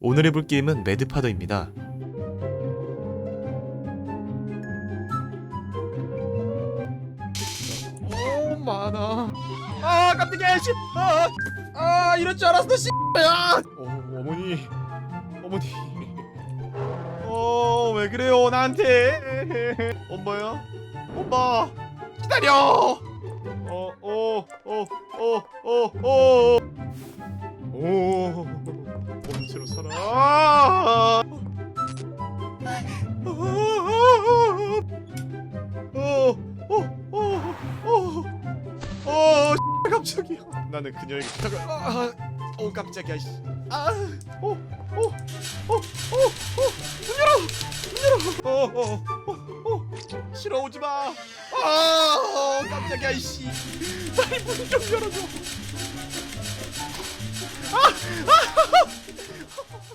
오늘 해볼 게임은 매드파더입니다. 오 많아. 아 깜짝이야 씨. 아, 아 이럴 줄 알았어 씨. 야. 어, 어머니. 어머니. 어 왜 그래요 나한테? 엄마야? 엄마 기다려. 어 어 어 어 어 어 오. 언제로 살아? 아! 어, 어, 어, 어, 어, 씨, 깜짝이야. 나는 그녀에게 부탁을. 아, 아, 어, 깜짝이야. 씨. 아, 어, 어, 어, 어, 어, 문 열어, 문 열어. 어, 어, 어, 어, 싫어 오지 마. 아, 어, 깜짝이야, 이씨. 빨리 문 좀 열어줘. Oh.